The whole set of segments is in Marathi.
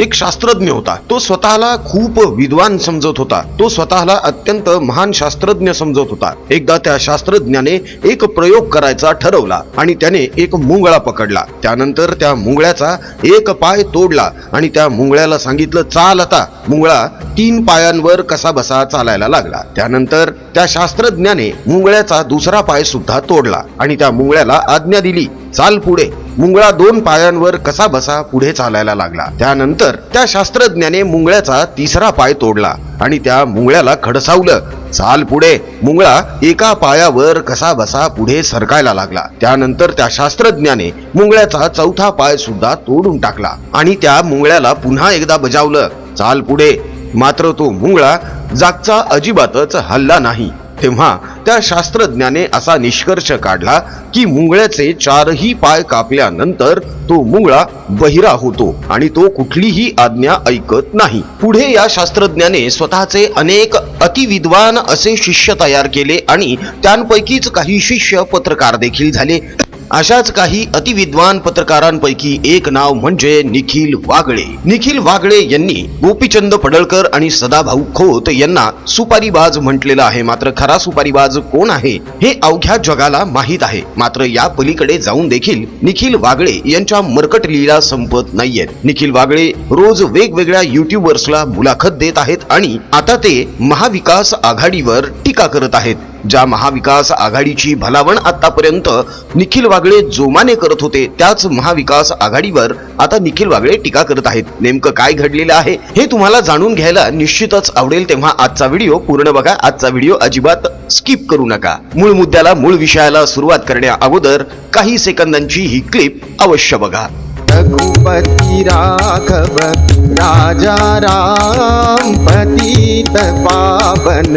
एक शास्त्रज्ञ होता. तो स्वतःला खूप विद्वान समजत होता. तो स्वतःला अत्यंत महान शास्त्रज्ञ समजत होता. एकदा त्या शास्त्रज्ञाने एक प्रयोग करायचा ठरवला आणि त्याने एक मुंगळा पकडला. त्यानंतर त्या मुंगळ्याचा एक पाय तोडला आणि त्या मुंगळ्याला सांगितलं चाल आता. मुंगळा तीन पायांवर कसा बसा चालायला लागला. त्यानंतर त्या शास्त्रज्ञाने मुंगळ्याचा दुसरा पाय सुद्धा तोडला आणि त्या मुंगळ्याला आज्ञा दिली. चाल पुढे. मुंगळा दोन पायांवर कसा बसा पुढे चालायला लागला. त्यानंतर त्या शास्त्रज्ञाने मुंगळ्याचा तिसरा पाय तोडला आणि त्या मुंगळ्याला खडसावलं. चाल पुढे. मुंगळा एका पायावर कसा बसा पुढे सरकायला लागला. त्यानंतर त्या शास्त्रज्ञाने मुंगळ्याचा चौथा पाय सुद्धा तोडून टाकला आणि त्या मुंगळ्याला पुन्हा एकदा बजावलं. चाल पुढे. मात्र तो मुंगळा जागचा अजिबातच हल्ला नाही. तेव्हा त्या शास्त्रज्ञाने असा निष्कर्ष काढला की मुंगळ्याचे चारही पाय कापल्यानंतर तो मुंगळा बहिरा होतो आणि तो कुठलीही आज्ञा ऐकत नाही. पुढे या शास्त्रज्ञाने स्वतःचे अनेक अतिविद्वान असे शिष्य तयार केले आणि त्यांपैकीच काही शिष्य पत्रकार देखील झाले. अशाच काही अतिविद्वान पत्रकारांपैकी एक नाव म्हणजे निखिल वागळे. निखिल वागळे यांनी गोपीचंद पडळकर आणि सदाभाऊ खोत यांना सुपारीबाज म्हटलेलं आहे. मात्र खरा सुपारीबाज कोण आहे हे अवघ्या जगाला माहीत आहे. मात्र या पलीकडे जाऊन देखील निखिल वागळे यांच्या मरकट लीला संपत नाहीयेत. निखिल वागळे रोज वेगवेगळ्या युट्यूबर्सला मुलाखत देत आहेत आणि आता ते महाविकास आघाडीवर टीका करत आहेत. ज्या महाविकास आघाडीची भलावण आतापर्यंत निखिल वागळे जोमाने करत होते त्याच महाविकास आघाडीवर आता निखिल वागळे टीका करत आहेत. नेमकं काय घडलेलं आहे हे तुम्हाला जाणून घ्यायला निश्चितच आवडेल तेव्हा आजचा व्हिडिओ पूर्ण बघा. आजचा व्हिडिओ अजिबात स्किप करू नका. मूळ मुद्द्याला मूळ विषयाला सुरुवात करण्या अगोदर काही सेकंदांची ही क्लिप अवश्य बघा. रघुपती राघव राजा राम पतित पावन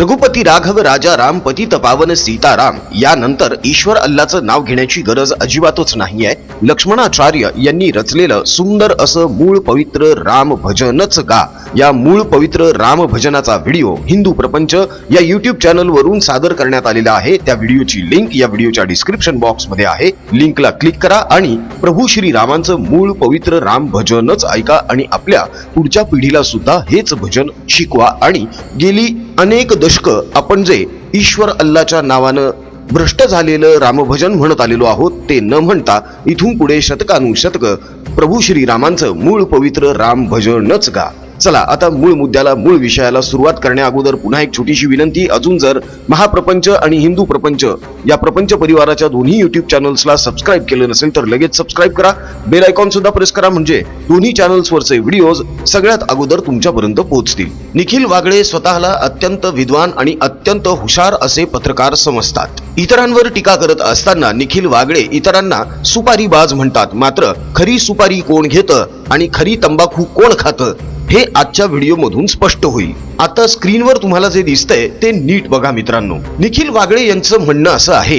रघुपती राघव राजा राम पतित पावन सीताराम. यानंतर ईश्वर अल्लाचं नाव घेण्याची गरज अजिबातच नाही आहे. लक्ष्मणाचार्य यांनी रचलेलं सुंदर असं मूळ पवित्र राम भजनच गा. या मूळ पवित्र राम भजनाचा व्हिडिओ हिंदू प्रपंच या युट्यूब चॅनलवरून सादर करण्यात आलेला आहे. त्या व्हिडिओची लिंक या व्हिडिओच्या डिस्क्रिप्शन बॉक्समध्ये आहे. लिंकला क्लिक करा आणि प्रभू श्री रामांचं मूळ पवित्र राम भजनच ऐका आणि आपल्या पुढच्या पिढीला सुद्धा हेच भजन शिकवा आणि गेली अनेक दशकं आपण जे ईश्वर अल्लाच्या नावानं भ्रष्ट झालेलं रामभजन म्हणत आलेलो आहोत ते न म्हणता इथून पुढे शतकानुशतक प्रभू श्रीरामांचं मूळ पवित्र राम भजनच गा. चला आता मूळ मुद्द्याला मूळ विषयाला सुरुवात करण्या अगोदर पुन्हा एक छोटीशी विनंती. अजून जर महाप्रपंच आणि हिंदू प्रपंच या प्रपंच परिवाराच्या दोन्ही युट्यूब चॅनल्सला सबस्क्राईब केलं नसेल तर लगेच सबस्क्राईब करा. बेल आयकॉन सुद्धा प्रेस करा म्हणजे दोन्ही चॅनल्सवरचे व्हिडिओज सगळ्यात अगोदर तुमच्यापर्यंत पोहोचतील. निखिल वागळे स्वतःला अत्यंत विद्वान आणि अत्यंत हुशार असे पत्रकार समजतात. इतरांवर टीका करत असताना निखिल वागळे इतरांना सुपारी बाज म्हणतात. मात्र खरी सुपारी कोण घेतं आणि खरी तंबाखू कोण खातं हे आजच्या व्हिडिओ मधून स्पष्ट होईल. आता स्क्रीनवर तुम्हाला जे दिसतंय ते नीट बघा मित्रांनो. निखिल वागळे यांचं म्हणणं असं आहे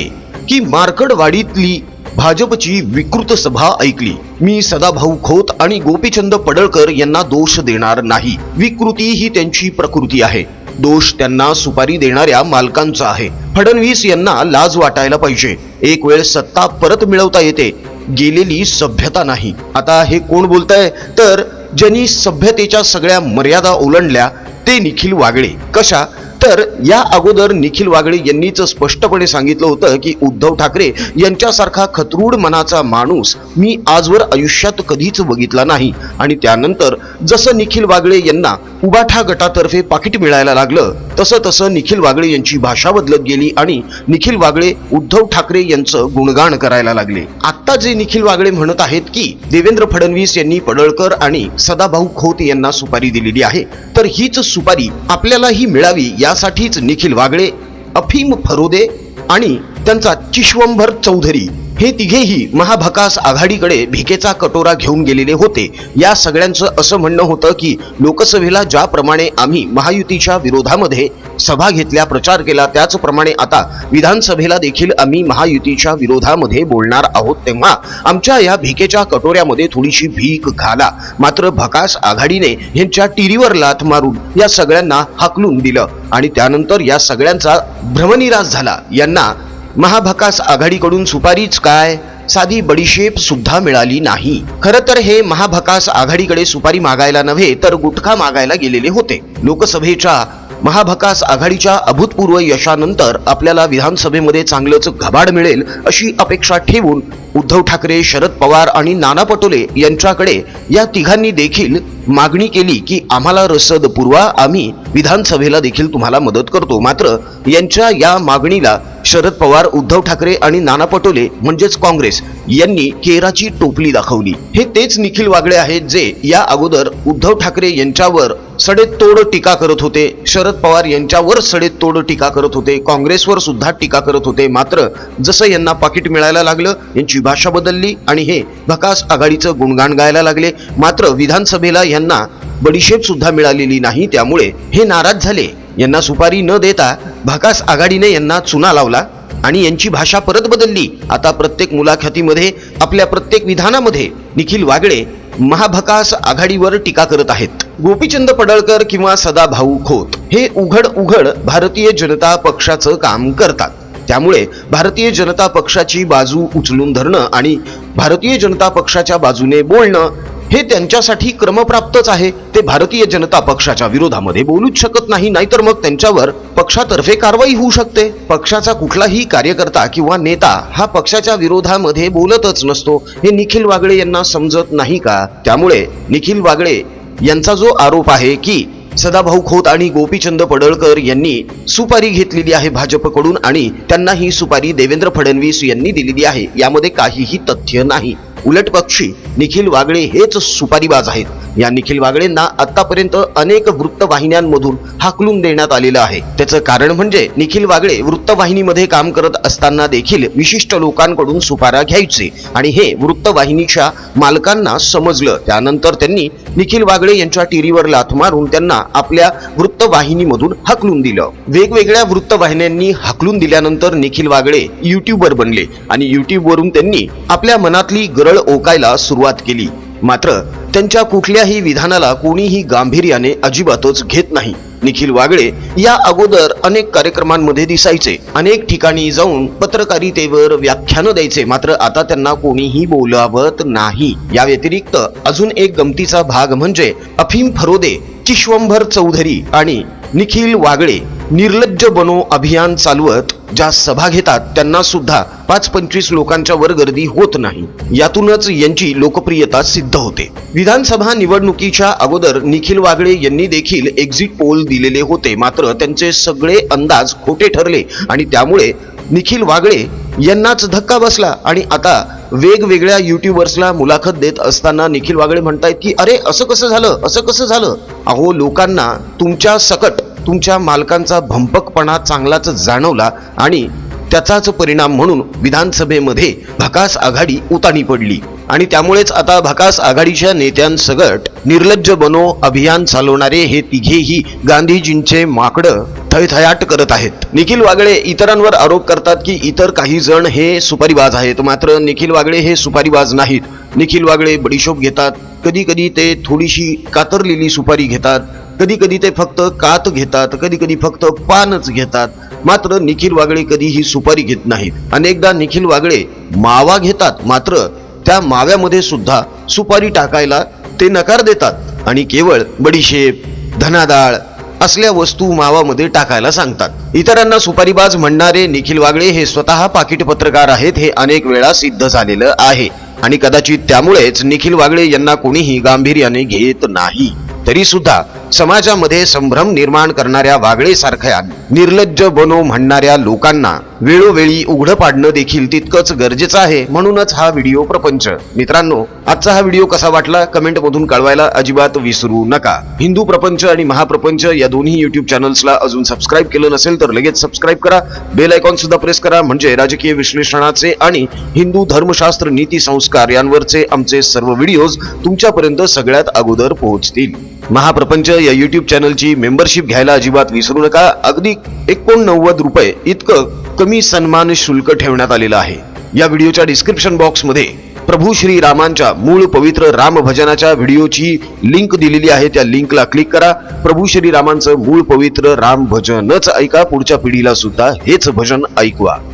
की मार्कडवाडीतली भाजपची विकृत सभा ऐकली. मी सदाभाऊ खोत आणि गोपीचंद पडळकर यांना दोष देणार नाही. विकृती ही त्यांची प्रकृती आहे. दोष त्यांना सुपारी देणाऱ्या मालकांचा आहे. फडणवीस यांना लाज वाटायला पाहिजे. एक वेळ सत्ता परत मिळवता येते. गेलेली सभ्यता नाही. आता हे कोण बोलताय? तर ज्यांनी सभ्यतेच्या सगळ्या मर्यादा ओलांडल्या ते निखिल वागळे. कशा? तर या अगोदर निखिल वागळे यांनीच स्पष्टपणे सांगितलं होतं की उद्धव ठाकरे यांच्यासारखा खतरूड मनाचा माणूस मी आजवर आयुष्यात कधीच बघितला नाही. आणि त्यानंतर जसं निखिल वागळे यांना उबाठा गटातर्फे पाकिट मिळायला लागलं तसं तसं निखिल वागळे यांची भाषा बदलत गेली आणि निखिल वागळे उद्धव ठाकरे यांचं गुणगान करायला लागले. आता जे निखिल वागळे म्हणत आहेत की देवेंद्र फडणवीस यांनी पडळकर आणि सदाभाऊ खोत यांना सुपारी दिलेली आहे तर हीच सुपारी आपल्यालाही मिळावी यासाठीच निखिल वागळे अफीम फरोदे आणि त्यांचा चिश्वंभर चौधरी हे तिघेही महाभकास आघाडीकडे भिकेचा कटोरा घेऊन गेलेले होते. या सगळ्यांचं असं म्हणणं होतं की लोकसभेला ज्याप्रमाणे आम्ही महायुतीच्या विरोधामध्ये सभा घेतल्या प्रचार केला त्याचप्रमाणे आता विधानसभेला देखील आम्ही महायुतीच्या विरोधामध्ये बोलणार आहोत तेव्हा आमच्या या भिकेच्या कटोऱ्यामध्ये थोडीशी भीक घाला. मात्र भकास आघाडीने यांच्या टिरीवर लाथ मारून या सगळ्यांना हाकलून दिलं आणि त्यानंतर या सगळ्यांचा भ्रमनिराश झाला. यांना महाभकास आघाडीकडून सुपारीच काय? साधी बडीशेप सुद्धा मिळाली नाही. खरं तर हे महाभकास आघाडीकडे सुपारी मागायला नव्हे तर गुटखा मागायला गेलेले होते. लोकसभेच्या महाभकास आघाडीच्या अभूतपूर्व यशानंतर आपल्याला विधानसभेमध्ये चांगलंच घबाड मिळेल अशी अपेक्षा ठेवून उद्धव ठाकरे शरद पवार आणि नाना पटोले यांच्याकडे या तिघांनी देखील मागणी केली की आम्हाला रसद पुरवा. आम्ही विधानसभेला देखील तुम्हाला मदत करतो. मात्र यांच्या या मागणीला शरद पवार उद्धव ठाकरे आणि नाना पटोले म्हणजेच काँग्रेस यांनी केराची टोपली दाखवली. हे तेच निखिल वागळे आहेत जे या अगोदर उद्धव ठाकरे यांच्यावर सडेतोड टीका करत होते. शरद पवार यांच्यावर सडेतोड टीका करत होते. काँग्रेसवर सुद्धा टीका करत होते. मात्र जसं यांना पाकिट मिळायला लागलं यांची भाषा बदलली आणि हे भकास आघाडीचं गुणगान गायला लागले. मात्र विधानसभेला यांना बडीशेप सुद्धा मिळालेली नाही त्यामुळे हे नाराज झाले. यांना सुपारी न देता भकास आघाडीने यांना चुना लावला आणि यांची भाषा परत बदलली. आता प्रत्येक मुलाखतीमध्ये आपल्या प्रत्येक विधानामध्ये निखिल वागळे महाभकास आघाडीवर टीका करत आहेत. गोपीचंद पडळकर किंवा सदाभाऊ खोत हे उघड उघड भारतीय जनता पक्षाचं काम करतात. त्यामुळे भारतीय जनता पक्षाची बाजू उचलून धरणं आणि भारतीय जनता पक्षाच्या बाजूने बोलणं हे त्यांच्यासाठी क्रमप्राप्तच आहे. ते भारतीय जनता पक्षाच्या विरोधामध्ये बोलूच शकत नाही नाहीतर मग त्यांच्यावर पक्षातर्फे कारवाई होऊ शकते. पक्षाचा कुठलाही कार्यकर्ता किंवा नेता हा पक्षाच्या विरोधामध्ये बोलतच नसतो हे निखिल वागळे यांना समजत नाही का? त्यामुळे निखिल वागळे यांचा जो आरोप आहे की सदाभाऊ खोत आणि गोपीचंद पडळकर यांनी सुपारी घेतलेली आहे भाजपकडून आणि त्यांना ही सुपारी देवेंद्र फडणवीस यांनी दिलेली आहे. यामध्ये काहीही तथ्य नाही. उलट पक्षी निखिल वागळे हेच सुपारीबाज आहेत. या निखिल वागळेंना आतापर्यंत अनेक वृत्तवाहिन्यांमधून हाकलून देण्यात आलेलं आहे. त्याचं कारण म्हणजे निखिल वागळे वृत्तवाहिनीमध्ये काम करत असताना देखील विशिष्ट लोकांकडून सुपारा घ्यायचे आणि हे वृत्तवाहिनीच्या मालकांना समजलं. त्यानंतर त्यांनी निखिल वागळे यांच्या टिरीवर लाथ मारून त्यांना आपल्या वृत्तवाहिनीमधून हाकलून दिलं. वेगवेगळ्या वृत्तवाहिन्यांनी हाकलून दिल्यानंतर निखिल वागळे युट्यूबर बनले आणि युट्यूबवरून त्यांनी आपल्या मनातली गरज गरळ ओकायला सुरुवात केली. मात्र त्यांच्या कुठल्याही विधानाला कोणीही गांभीर्याने अजिबातच घेत नाही. निखिल वागळे या अगोदर अनेक कार्यक्रमांमध्ये दिसायचे. अनेक ठिकाणी जाऊन पत्रकारितेवर व्याख्यानं द्यायचे. मात्र आता त्यांना कोणीही बोलावत नाही. या व्यतिरिक्त अजून एक गमतीचा भाग म्हणजे अफीम फरोदे किश्वंभर चौधरी आणि निखिल वागळे निर्लज्ज बनो अभियान चालवत ज्या सभा घेतात त्यांना सुद्धा पाच पंचवीस लोकांच्या वर गर्दी होत नाही. यातूनच यांची लोकप्रियता सिद्ध होते. विधानसभा निवडणुकीच्या अगोदर निखिल वागळे यांनी देखील एक्झिट पोल दिलेले होते. मात्र त्यांचे सगळे अंदाज खोटे ठरले आणि त्यामुळे निखिल वागळे यांनाच धक्का बसला आणि आता वेगवेगळ्या युट्यूबर्सला मुलाखत देत असताना निखिल वागळे म्हणतायत की अरे असं कसं झालं? असं कसं झालं? अहो लोकांना तुमच्या सकट तुमच्या मालकांचा भंपकपणा चांगलाच जाणवला आणि त्याचाच परिणाम म्हणून विधानसभेमध्ये भकास आघाडी उतानी पडली. आणि त्यामुळेच आता भकास आघाडीच्या नेत्यांसगट निर्लज्ज बनो अभियान चालवणारे हे तिघेही गांधीजींचे माकडं थयथयाट करत आहेत. निखिल वागळे इतरांवर आरोप करतात की इतर काही जण हे सुपारीबाज आहेत. मात्र निखिल वागळे हे सुपारीबाज नाहीत. निखिल वागळे बडिशोप घेतात. कधी कधी ते थोडीशी कातरलेली सुपारी घेतात कधी कधी ते फक्त कात घेतात कधी कधी फक्त पानच घेतात. मात्र निखिल वागळे कधीही सुपारी घेत नाहीत. अनेकदा निखिल वागळे मावा घेतात मात्र त्या माव्यामध्ये सुद्धा सुपारी टाकायला ते नकार देतात आणि केवळ बडीशेप धनादाळ असल्या वस्तू मावामध्ये टाकायला सांगतात. इतरांना सुपारीबाज म्हणणारे निखिल वागळे हे स्वतः पाकिट पत्रकार आहेत हे अनेक वेळा सिद्ध झालेलं आहे. आणि कदाचित त्यामुळेच निखिल वागळे यांना कोणीही गांभीर्याने घेत नाही. तरी सुद्धा समाजामध्ये संभ्रम निर्माण करणाऱ्या वागळेसारख्या निर्लज्ज बनो म्हणणाऱ्या लोकांना वेळोवेळी उघडं पाडणं देखील तितकंच गरजेचं आहे म्हणूनच हा व्हिडिओ प्रपंच. मित्रांनो आजचा हा व्हिडिओ कसा वाटला कमेंट मधून कळवायला अजिबात विसरू नका. हिंदू प्रपंच आणि महाप्रपंच या दोन्ही युट्यूब चॅनल्सला अजून सबस्क्राईब केलं नसेल तर लगेच सबस्क्राईब करा. बेल आयकॉन सुद्धा प्रेस करा म्हणजे राजकीय विश्लेषणाचे आणि हिंदू धर्मशास्त्र नीती संस्कार यांवरचे आमचे सर्व व्हिडिओज तुमच्यापर्यंत सगळ्यात अगोदर पोहोचतील. महाप्रपंच या युट्यूब चॅनलची मेंबरशिप घ्यायला अजिबात विसरू नका. अगदी एकोणनव्वद रुपये इतकं कमी सन्मान शुल्क ठेवण्यात आलेलं आहे. या व्हिडिओच्या डिस्क्रिप्शन बॉक्समध्ये प्रभू श्री रामांच्या मूळ पवित्र राम भजनाच्या व्हिडिओची लिंक दिलेली आहे. त्या लिंकला क्लिक करा. प्रभू श्री रामांचं मूळ पवित्र राम भजनच ऐका. पुढच्या पिढीला सुद्धा हेच भजन ऐकवा.